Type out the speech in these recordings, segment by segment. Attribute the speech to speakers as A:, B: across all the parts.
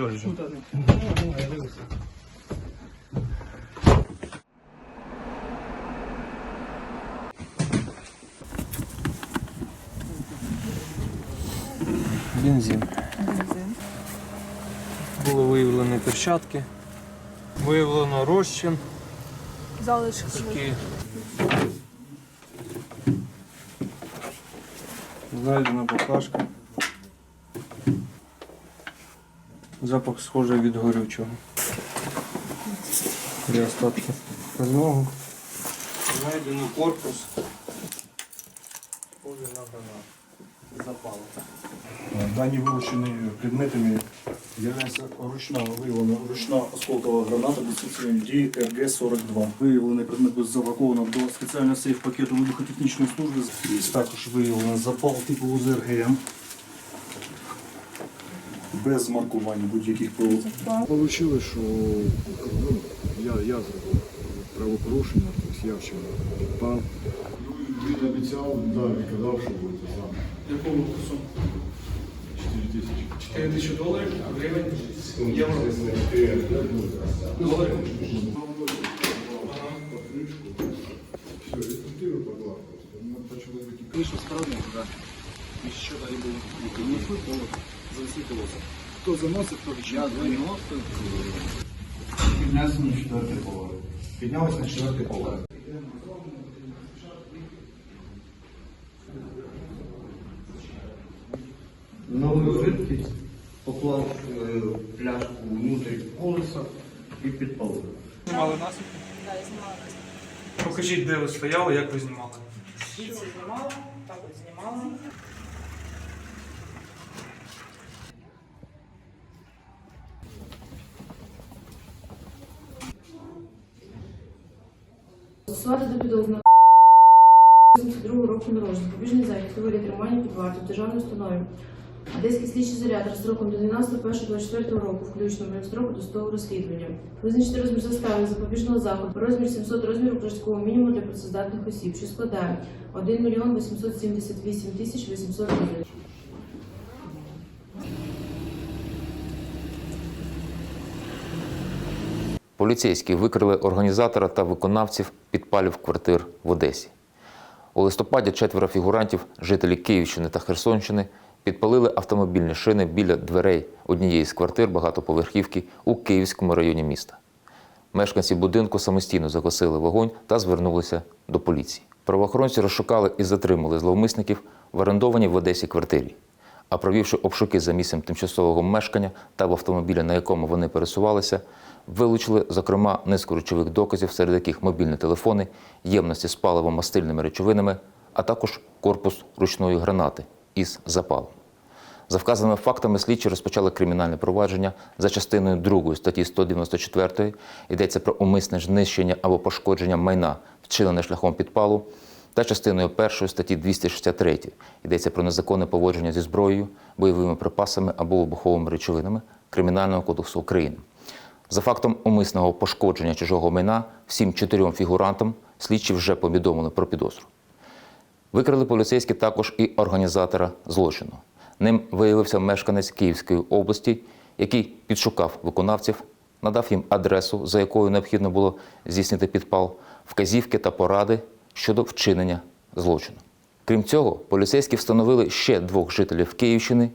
A: Все, лежу. Бензин. Були виявлені перчатки. Виявлено розчин.
B: Залишки.
A: Знайдена баклажка. Запах схожий від горючого. Для остатки пального. Знайдено корпус. Схожий на гранат. Запал.
C: Дані вилучені предметами являється ручна виявлена ручна осколкова граната дисципліни ДРГ-42. Виявлений предмет був запаковано до спеціального сейф пакету вибухотехнічної служби. Також виявлено запал типу УЗРГМ без маркувань будь-яких провод.
D: Получилось, що ну, я, я зробив правопорушення, тобто я вчора підпав. Він обіцяв, да, він казав, що буде те саме.
A: Якого курсу?
D: 4 тисячі.
A: 4 тисячі доларів, гривень, євро.
D: Доларів. Все, відпустили поклав просто. Ми почали витікати.
C: Вийшов справді, так. Принесли, колоса. Хто заносить, хто відчиняє. Я Піднявся на четвертий поверх. Піднялися на четвертий поверх.
E: Нову жидкість поклав е, пляшку внутрі колеса і підпалив.
A: Знімали наслідки? Покажіть, де ви стояли, як ви знімали.
B: Звідси знімала, так от знімала.
F: Застосувати до підозрюваного 72 року народження, побіжний захід вигляді тримання під вартою в державній. Одеський слідчий заряд строком до 12.01.24 року, включно моїм строку досудового розслідування. Визначити розмір застави запобіжного заходу, розмір 700 розміру прожиткового мінімуму для працездатних осіб, що складає 1 мільйон 878 тисяч 800 гривень.
G: Поліцейські викрили організатора та виконавців підпалів квартир в Одесі. У листопаді четверо фігурантів, жителі Київщини та Херсонщини, підпалили автомобільні шини біля дверей однієї з квартир багатоповерхівки у Київському районі міста. Мешканці будинку самостійно загасили вогонь та звернулися до поліції. Правоохоронці розшукали і затримали зловмисників в орендованій в Одесі квартирі. А провівши обшуки за місцем тимчасового мешкання та в автомобілі, на якому вони пересувалися, вилучили, зокрема, низку речових доказів, серед яких мобільні телефони, ємності з паливо-мастильними речовинами, а також корпус ручної гранати із запалом. За вказаними фактами слідчі розпочали кримінальне провадження за частиною 2 статті 194 йдеться про умисне знищення або пошкодження майна, вчинене шляхом підпалу, та частиною 1 статті 263 йдеться про незаконне поводження зі зброєю, бойовими припасами або вибуховими речовинами Кримінального кодексу України. За фактом умисного пошкодження чужого майна всім чотирьом фігурантам слідчі вже повідомили про підозру. Викрили поліцейські також і організатора злочину. Ним виявився мешканець Київської області, який підшукав виконавців, надав їм адресу, за якою необхідно було здійснити підпал, вказівки та поради щодо вчинення злочину. Крім цього, поліцейські встановили ще двох жителів Київщини,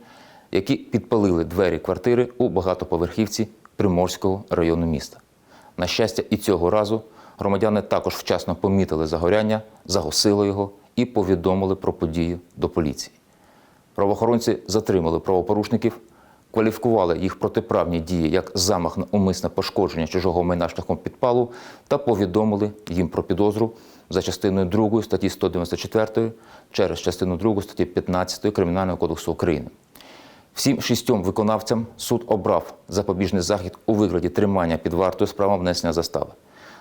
G: які підпалили двері квартири у багатоповерхівці Приморського району міста. На щастя, і цього разу громадяни також вчасно помітили загоряння, загасили його і повідомили про подію до поліції. Правоохоронці затримали правопорушників, кваліфікували їх протиправні дії як замах на умисне пошкодження чужого майна шляхом підпалу та повідомили їм про підозру за частиною 2 статті 194 через частину 2 статті 15 Кримінального кодексу України. Всім шістьом виконавцям суд обрав запобіжний захід у вигляді тримання під вартою з внесення застави.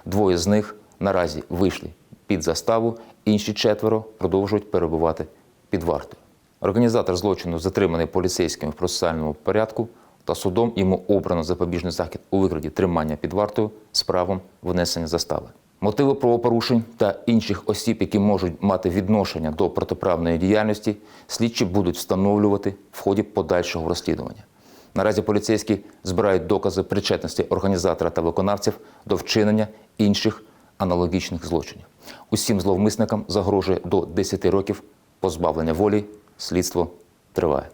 G: Двоє з них наразі вийшли під заставу, інші четверо продовжують перебувати під вартою. Організатор злочину затриманий поліцейським в процесуальному порядку та судом йому обрано запобіжний захід у вигляді тримання під вартою з правом внесення застави. Мотиви правопорушень та інших осіб, які можуть мати відношення до протиправної діяльності, слідчі будуть встановлювати в ході подальшого розслідування. Наразі поліцейські збирають докази причетності організатора та виконавців до вчинення інших аналогічних злочинів. Усім зловмисникам загрожує до 10 років позбавлення волі. Слідство триває.